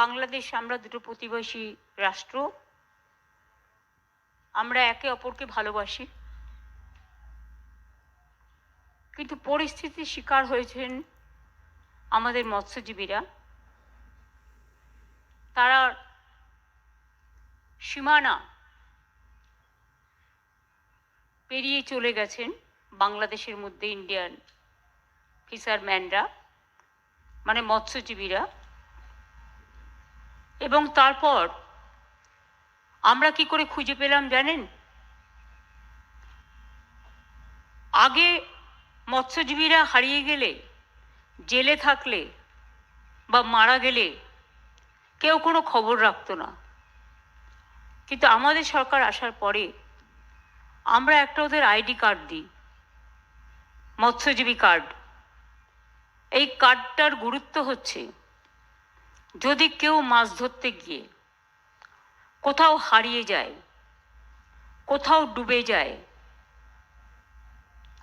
বাংলাদেশ আমরা দুটো প্রতিবেশী রাষ্ট্র। আমরা একে অপরকে ভালোবাসি। কিন্তু পরিস্থিতির শিকার হয়েছেন আমাদের মৎস্যজীবীরা। তারা সীমানা পেরিয়ে চলে গেছেন বাংলাদেশের মধ্যে ইন্ডিয়ান ফিশারম্যানরা মানে মৎস্যজীবীরা। এবং তারপর আমরা কি করে খুঁজে পেলাম জানেন? আগে মৎস্যজীবীরা হারিয়ে গেলে, জেলে থাকলে বা মারা গেলে কেউ কোনো খবর রাখতো না। কিন্তু আমাদের সরকার আসার পরে আমরা একটা ওদের আইডি কার্ড দিই, মৎস্যজীবী কার্ড। এই কার্ডটার গুরুত্ব হচ্ছে যদি কেউ মাছ ধরতে গিয়ে কোথাও হারিয়ে যায়, কোথাও ডুবে যায়,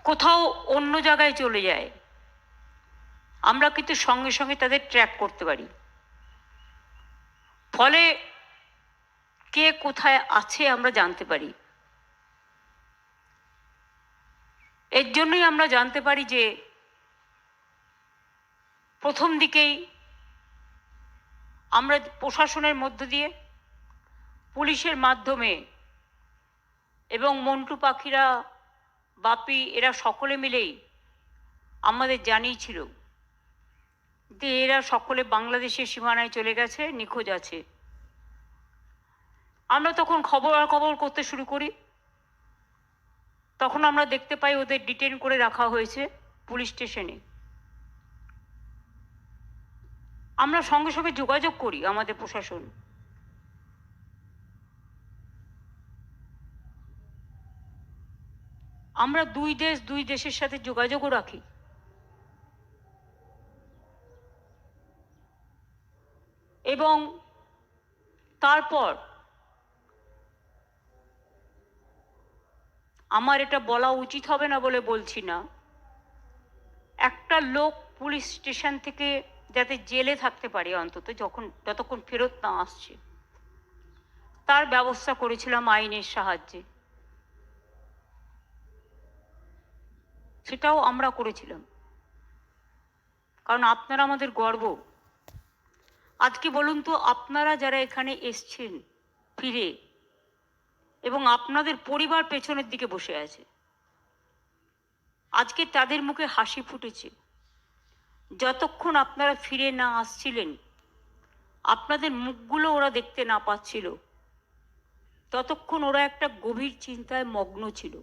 কোথাও অন্য জায়গায় চলে যায়, আমরা কিন্তু সঙ্গে সঙ্গে তাদের ট্র্যাক করতে পারি। ফলে কে কোথায় আছে আমরা জানতে পারি। এর জন্যই আমরা জানতে পারি যে প্রথম দিকেই আমরা প্রশাসনের মধ্য দিয়ে, পুলিশের মাধ্যমে এবং মন্টু পাখিরা, বাপি, এরা সকলে মিলেই আমাদের জানিয়েছিল যে এরা সকলে বাংলাদেশের সীমানায় চলে গেছে, নিখোঁজ আছে। আমরা তখন খবর আর খবর করতে শুরু করি। তখন আমরা দেখতে পাই ওদের ডিটেন করে রাখা হয়েছে পুলিশ স্টেশনে। আমরা সঙ্গে সঙ্গে যোগাযোগ করি আমাদের প্রশাসন। আমরা দুই দেশ, দুই দেশের সাথে যোগাযোগও রাখি। এবং তারপর আমার এটা বলা উচিত হবে না বলে বলছি না। একটা লোক পুলিশ স্টেশন থেকে যাতে জেলে থাকতে পারে অন্তত যখন, যতক্ষণ ফেরত না আসছে। তার ব্যবস্থা করেছিলাম আইনের সাহায্যে। সেটাও আমরা করেছিলাম। কারণ আপনারা আমাদের গর্ব। আজকে বলুন তো, আপনারা যারা এখানে এসছেন ফিরে এবং আপনাদের পরিবার পেছনের দিকে বসে আছে, আজকে তাদের মুখে হাসি ফুটেছে। যতক্ষণ আপনারা ফিরে না আসছিলেন, আপনাদের মুখগুলো ওরা দেখতে না পাচ্ছিল। ততক্ষণ ওরা একটা গভীর চিন্তায় মগ্ন ছিল।